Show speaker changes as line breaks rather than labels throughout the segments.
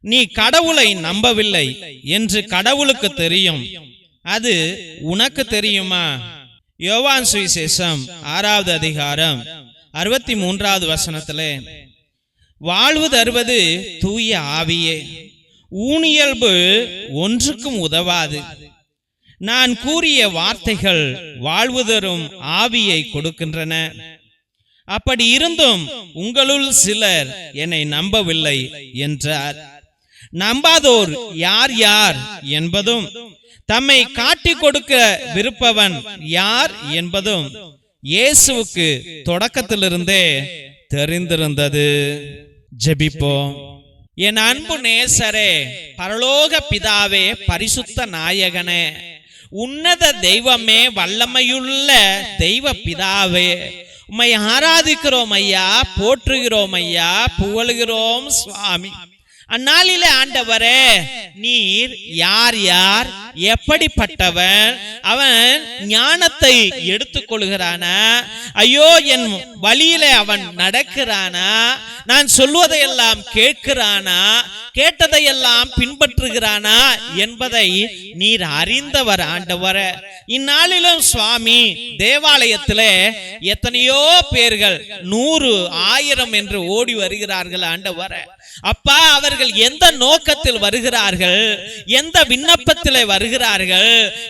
நீ கடவுளை நம்பவில்லை என்று கடவுளுக்கு தெரியும். அது உனக்கு தெரியுமா? யோவான் சுவிசேஷம் ஆறாவது அதிகாரம் அறுபத்தி மூன்றாவது வசனத்திலே வாழ்வு தருவது தூய ஆவியே ஊனியல்பு ஒன்றுக்கும் உதவாது. நான் கூறிய வார்த்தைகள் வாழ்வு தரும் ஆவியை கொடுக்கின்றன. அப்படி இருந்தும் உங்களுள் சிலர் என்னை நம்பவில்லை என்றார். நம்பாதோர் யார் யார் என்பதும் தம்மை காட்டிக் கொடுக்க விருப்பவன் யார் என்பதும் இயேசுவுக்கு தொடக்கத்திலிருந்தே தெரிந்திருந்தது. ஜெபிப்போம். என் அன்பு நேசரே பரலோக பிதாவே பரிசுத்த நாயகனே உன்னத தெய்வமே வல்லமையுள்ள தெய்வ பிதாவே உம்மை ஆராதிக்கிறோம் ஐயா போற்றுகிறோம் ஐயா புகழுகிறோம் சுவாமி. அந்நாளிலே ஆண்டவரே நீர் யார் யார்? எப்படிப்பட்டவன்? அவன் ஞானத்தை எடுத்துக்கொள்கிறானா? ஐயோ என் வழியில அவன் நடக்கிறானா? நான் சொல்வதையெல்லாம் கேட்கிறானா? கேட்டதையெல்லாம் பின்பற்றுகிறானா? என்பதை நீர் அறிந்தவர் ஆண்டவர. இந்நாளிலும் சுவாமி தேவாலயத்தில் எத்தனையோ பேர்கள் நூறு ஆயிரம் என்று ஓடி வருகிறார்கள் ஆண்டவர. அப்பா அவர்கள் எந்த நோக்கத்தில் வருகிறார்கள்? எந்த விண்ணப்பத்தில் வருகிறார்கள்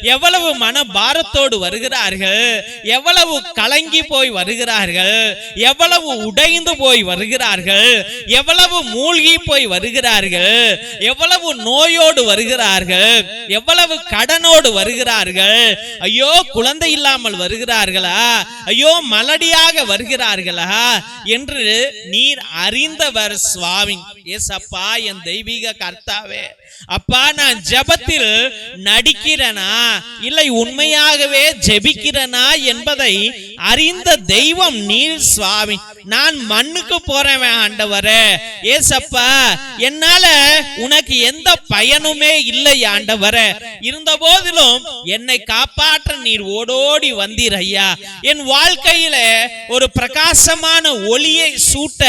எவ்வளவு மன பாரத்தோடு வருகிறார்கள்? எவ்வளவு கலங்கி போய் வருகிறார்கள்? எவ்வளவு உடைந்து போய் வருகிறார்கள்? எவ்வளவு மூழ்கி போய் வருகிறார்கள்? எவ்வளவு நோயோடு வருகிறார்கள்? எவ்வளவு கடனோடு வருகிறார்கள்? ஐயோ குழந்தை இல்லாமல் வருகிறார்களா? ஐயோ மலடியாக வருகிறார்களா? என்று நீர் அறிந்தவர் சுவாமி. எஸ் அப்பா என் தெய்வீக கர்த்தாவே. அப்பா நான் ஜெபத்தில் நடிக்கிறனா? இல்லை உண்மையாகவே ஜெபிக்கிறனா என்பதை அறிந்த தெய்வம் நீர் சுவாமி. நான் மண்ணுக்கு போறவன் ஆண்டவரே. ஏசப்பா என்னால உனக்கு எந்த பயனுமே இல்லை ஆண்டவரே. இருந்த போதிலும் என்னை காப்பாற்ற நீர் ஓடோடி வந்தீர் ஐயா. என் வாழ்க்கையில ஒரு பிரகாசமான ஒளியை சூட்ட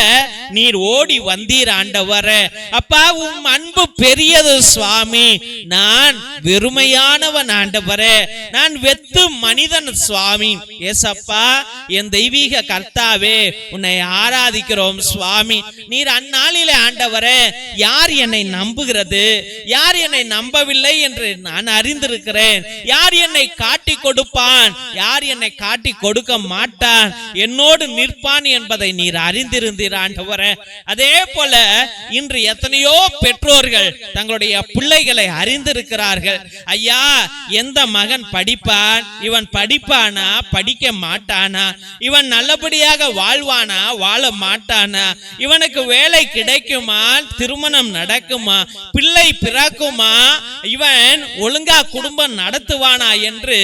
நீர் ஓடி வந்தீர் ஆண்டவரே. அப்பா உம் அன்பு பெரியது சுவாமி. நான் வெறுமையானவன் ஆண்டவரே. நான் வெத்து மனிதன் சுவாமி. ஏசப்பா என் தெய்வீக கர்த்தாவே உன்னை ஆராதிக்கிறோம் சுவாமி. நீர் அந்நாளிலே ஆண்டவரே யார் என்னை நம்புகிறது? யார் என்னை நம்பவில்லை என்று நான் அறிந்திருக்கிறேன். யார் என்னை காட்டி கொடுப்பான்? யார் என்னை காட்டி கொடுக்க மாட்டான்? என்னோடு நிற்பான் என்பதை நீர் அறிந்திருந்தீர் ஆண்டவரே. அதே போல இன்று எத்தனையோ பெற்றோர்கள் தங்களுடைய பிள்ளைகளை அறிந்திருக்கிறார்கள். ஐயா எந்த மகன் படிப்பான்? இவன் படிப்பானா? படிக்க மாட்டான்? இவன் நல்லபடியாக வாழ்வானா? வாழ மாட்டானா? இவனுக்கு வேலை கிடைக்குமா? திருமணம் நடக்குமா? பிள்ளை பிறக்குமா? இவன் ஒழுங்கா குடும்பம் நடத்துவானா என்று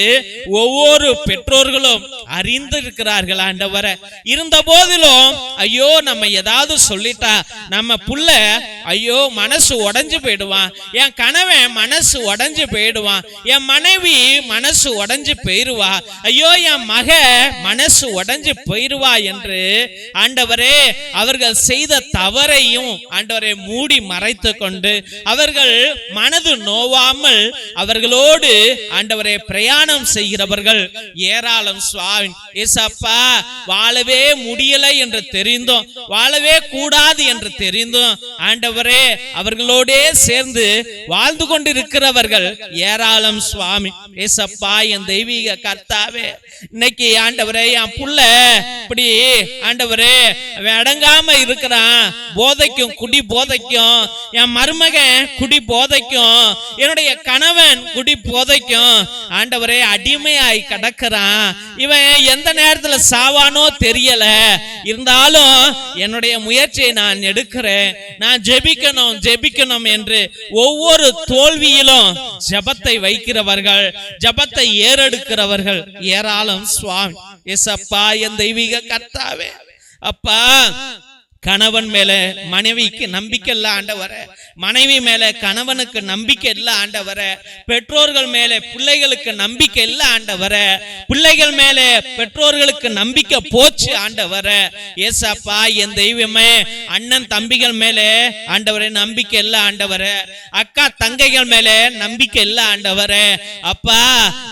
ஒவ்வொரு பெற்றோர்களும் அறிந்திருக்கிறார்கள் ஆண்டவர. இருந்த போதிலும் ஐயோ நம்ம ஏதாவது சொல்லிட்டா நம்ம புள்ள ஐயோ மனசு உடஞ்சு போயிடுவான். என் கணவன் மனசு உடஞ்சு போயிடுவான். என் மனைவி மனசு உடஞ்சு போயிருவா. ஐயோ என் மக மனசு உடஞ்சு போயிருவா என்று ஆண்டவரே அவர்கள் செய்த தவறையும் ஆண்டவரை மூடி மறைத்து கொண்டு அவர்கள் மனது நோவாமல் அவர்களோடு ஆண்டவரை பிரயாணம் செய்கிறவர்கள் ஏராளம் சுவாமி. ஏசப்பா வாழவே முடியலை என்று தெரிந்தும் வாழவே கூடாது என்று தெரிந்தும் ஆண்டவரே அவர்களோடே சேர்ந்து வாழ்ந்து கொண்டிருக்கிறவர்கள் ஏராளம் சுவாமி. ஏசப்பா என் தெய்வீக கர்த்தாவே இன்னைக்கு ஆண்டவரே என் புள்ள இப்படி ஆண்டவரே அவன் அடங்காம இருக்கிறான். போதைக்கும் குடி போதைக்கும் என் மருமகன் குடி போதைக்கும் என்னுடைய கணவன் குடி போதைக்கும் ஆண்டவரே அடிமையாய் கிடக்கிறான். இவன் எந்த நேரத்துல சாவானோ தெரியல. இருந்தாலும் என்னுடைய முயற்சியை நான் எடுக்கிறேன். நான் ஜெபிக்கணும் ஜெபிக்கணும் என்று ஒவ்வொரு தோல்வியிலும் ஜெபத்தை வைக்கிறவர்கள். ஜெபத்தை ஏறெடுக்கிறவர்கள் ஏராளம் சுவாமி. எசப்பா என் தெய்வீக கர்த்தாவே. அப்பா கணவன் மேல மனைவிக்கு நம்பிக்கை இல்ல ஆண்டவரை மனைவி மேல கணவனுக்கு நம்பிக்கை இல்ல ஆண்டவர. பெற்றோர்கள் மேல பிள்ளைகளுக்கு நம்பிக்கை இல்ல ஆண்டவர. பிள்ளைகள் மேல பெற்றோர்களுக்கு நம்பிக்கை போச்சு ஆண்டவர. ஏசப்பா என் தெய்வமே அண்ணன் தம்பிகள் மேல ஆண்டவரே நம்பிக்கை இல்ல ஆண்டவர. அக்கா தங்கைகள் மேல நம்பிக்கை இல்ல ஆண்டவர. அப்பா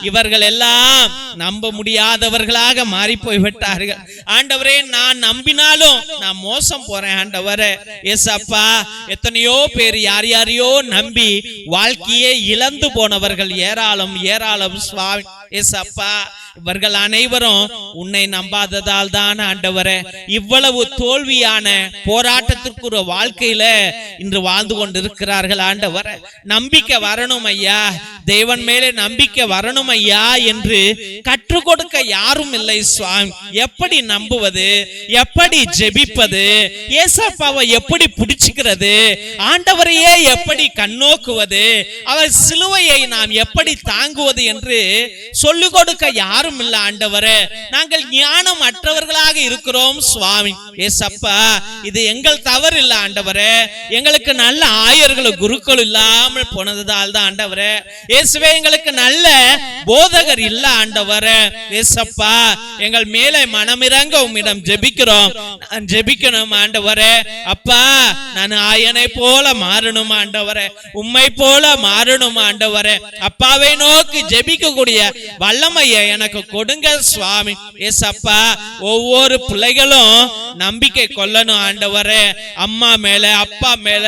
இவர்கள் எல்லாம் நம்ப முடியாதவர்களாக மாறி போய் விட்டார்கள் ஆண்டவரே நான் நம்பினாலும் நான் மோசம் போறேன் ஆண்டவர. ஏசப்பா எத்தனையோ பேர் யார் யாரையோ நம்பி வாழ்க்கையே இழந்து போனவர்கள் ஏராளம் ஏராளம். சுவாமி ஏசப்பா இவர்கள் அனைவரும் உன்னை நம்பாததால் தான் ஆண்டவரே. இவ்வளவு தோல்வியான போராட்டத்திற்கு ஒரு வாழ்க்கையில இன்று வாழ்ந்து கொண்டிருக்கிறார்கள் ஆண்டவர். நம்பிக்கை வரணும் ஐயா. தேவன் மேலே நம்பிக்கை வரணும் ஐயா என்று கற்றுக் கொடுக்க யாரும் இல்லை சுவாமி. எப்படி நம்புவது? எப்படி ஜெபிப்பது? ஏசப்பாவை எப்படி பிடிச்சுக்கிறது? ஆண்டவரையே எப்படி கண்ணோக்குவது? அவர் சிலுவையை நாம் எப்படி தாங்குவது என்று சொல்லிக் கொடுக்க யார் யாரும் இல்ல ஆண்டவரே. நாங்கள் ஞானம் அற்றவர்களாக இருக்கிறோம் சுவாமி. ஏசப்பா இது எங்கள் தவறு இல்ல ஆண்டவரே. எங்களுக்கு நல்ல ஆயர்கள் குருக்கள் இல்லாமல் போனதால் தான் ஆண்டவரே. இயேசுவே எங்களுக்கு நல்ல போதகர் இல்ல ஆண்டவரே. ஏசப்பா எங்கள் மேலே மனமிறங்க உம்மிடம் ஜெபிக்கிறோம். ஜெபிக்கணும் ஆண்டவரே. அப்பா நான் ஆயனை போல மாறணும் ஆண்டவரே. உம்மை போல மாறணும் ஆண்டவரே. அப்பாவை நோக்கி ஜெபிக்கக்கூடிய வல்லமையை எனக்கு கொடுங்க சுவாமி. ஏசப்பா ஒவ்வொரு பிள்ளைகளும் நம்பிக்கை கொள்ளணும் ஆண்டவரே. அம்மா மேல அப்பா மேல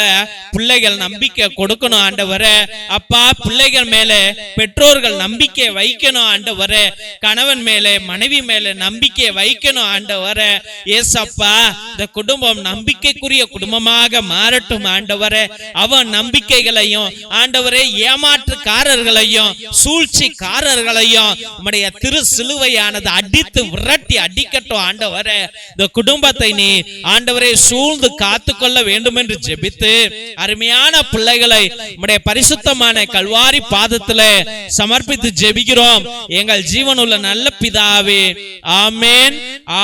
பிள்ளைகள் நம்பிக்கை கொடுக்கணும் ஆண்டவரே. அப்பா பிள்ளைகள் மேல பெற்றோர்கள் நம்பிக்கை வைக்கணும் ஆண்டவரே. கணவன் மேல மனைவி மேல நம்பிக்கை வைக்கணும் ஆண்டவரே. ஏசப்பா இந்த குடும்பம் நம்பிக்கைக்குரிய குடும்பமாக மாறட்டும் ஆண்டவரே. அவன் நம்பிக்கைகளையும் ஆண்டவரே ஏமாற்றுக்காரர்களையும் சூழ்ச்சிக்காரர்களையும் நம்முடைய திரு சிலுவையானது அடித்து விரட்டி அடிக்கட்டும் ஆண்டவர. இந்த குடும்பத்தை நீ ஆண்டவரை சூழ்ந்து காத்து கொள்ள வேண்டும் என்று ஜெபித்து அருமையான பிள்ளைகளை நம்முடைய பரிசுத்தமான கல்வாரி பாதத்துல சமர்ப்பித்து ஜெபிக்கிறோம். எங்கள் ஜீவன் உள்ள நல்ல பிதாவே ஆமேன்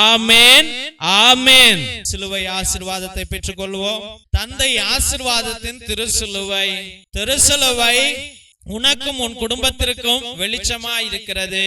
ஆமேன் ஆமேன். சிலுவை ஆசிர்வாதத்தை பெற்றுக் கொள்வோம் தந்தை ஆசிர்வாதத்தின் திருசிலுவை திருசிலுவை உனக்கும் உன் குடும்பத்திற்கும் வெளிச்சமா இருக்கிறது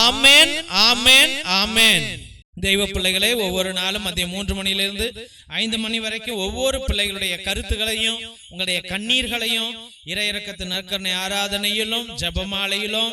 ஆமேன் ஆமேன் ஆமேன் தெய்வ பிள்ளைகளே ஒவ்வொரு நாளும் மதியம் மூன்று மணியிலிருந்து ஐந்து மணி வரைக்கும் ஒவ்வொரு பிள்ளைகளுடைய கருத்துகளையும் உங்களுடைய கண்ணீர்களையும் இறையிறக்கத்து நற்கரணை ஆராதனையிலும் ஜபமாலையிலும்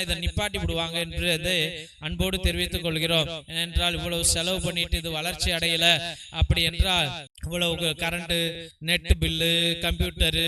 இதை நிப்பாட்டி விடுவாங்க என்று அன்போடு தெரிவித்துக் கொள்கிறோம். ஏனென்றால் இவ்வளவு செலவு பண்ணிட்டு இது வளர்ச்சி அடையல. அப்படி என்றால் இவ்வளவு current net bill computer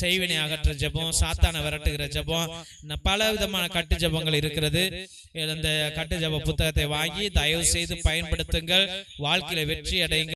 செய்வினை அகற்ற ஜபம் சாத்தான விரட்டுகிற ஜபம் பல விதமான கட்டு ஜபங்கள் இருக்கிறது. இந்த கட்டு ஜப புத்தகத்தை வாங்கி தயவு செய்து பயன்படுத்துங்கள். வாழ்க்கையில வெற்றி அடையுங்கள்.